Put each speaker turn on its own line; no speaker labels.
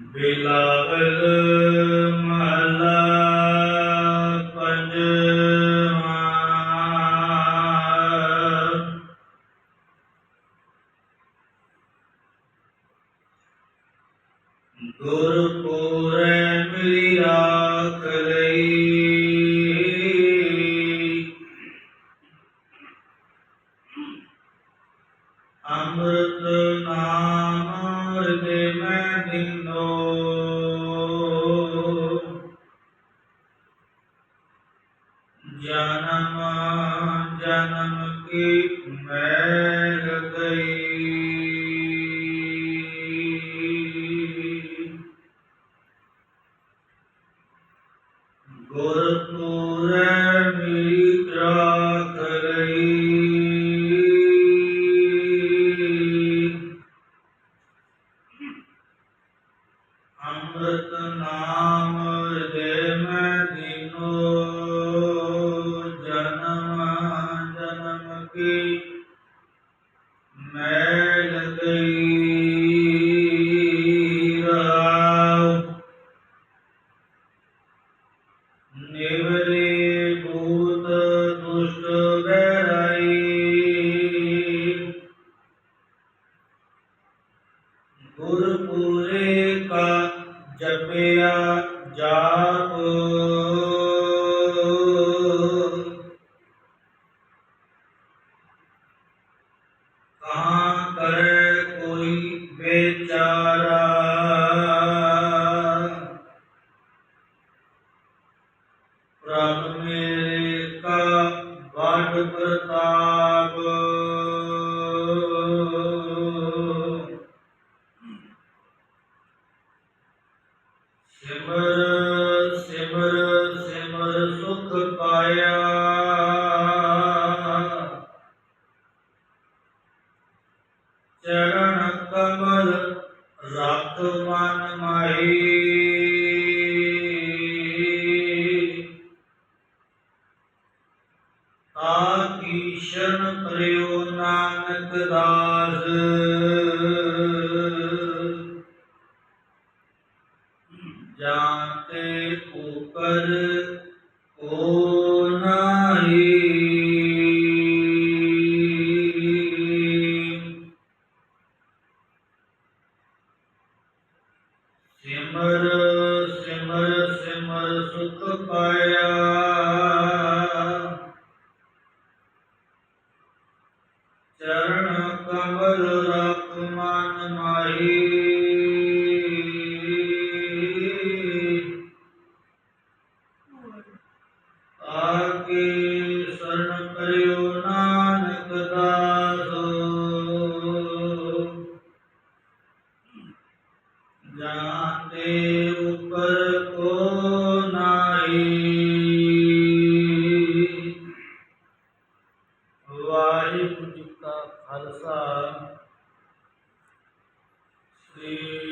ਬਿਲਾਵਲ ਮਹਲਾ ਪੰਜਵਾਂ। ਗੁਰਪੁਰੈ ਮਿਲੀ ਰਾਖ ਲਈ ਅੰਮ੍ਰਿਤ ਨਾਮ ਹਿਰਦੇ ਮੈਂ ਦਿਨੋ ਜਨਮ ਜਨਮ ਕੀ ਮੈਲ ਗਈ ਗੁਰਪੁਰੈ ਮੇਰੀ ਰਾਖ ਲਈ ਅੰਮ੍ਰਿਤ ਨਾਮ ਜਨਮ ਕੀ ਮੈਲ ਗਈ ਪ੍ਰਭ ਮੇਰੇ ਕਾ ਵਡ ਪ੍ਰਤਾਪ। ਸਿਮਰ ਸਿਮਰ ਸਿਮਰ ਸੁਖ ਪਾਇਆ। ਚਰਨ ਕਮਲ ਰਖ ਮਨ ਮਾਈ ਆਕੀ ਸ਼ਰਨ ਪਰਿਓ ਨਾਨਕ ਦਾਸ। ਜਾਤੇ ਉਪਰ ਕੋ ਨਾਹੀ। ਸਿਮਰ ਸਿਮਰ ਸਿਮਰ ਸੁਖ ਪਾਇਆ। ਆਕੇ ਸਰਨ ਕਰਿਓ ਨਾਨਕ ਦਾਸੋ। ਜਾਤੇ ਉਪਰ ਕੋ ਨਾਹੀ। ਵਾਹਿਗੁਰੂ ਜੀ ਕਾ ਖਾਲਸਾ। ਸ੍ਰੀ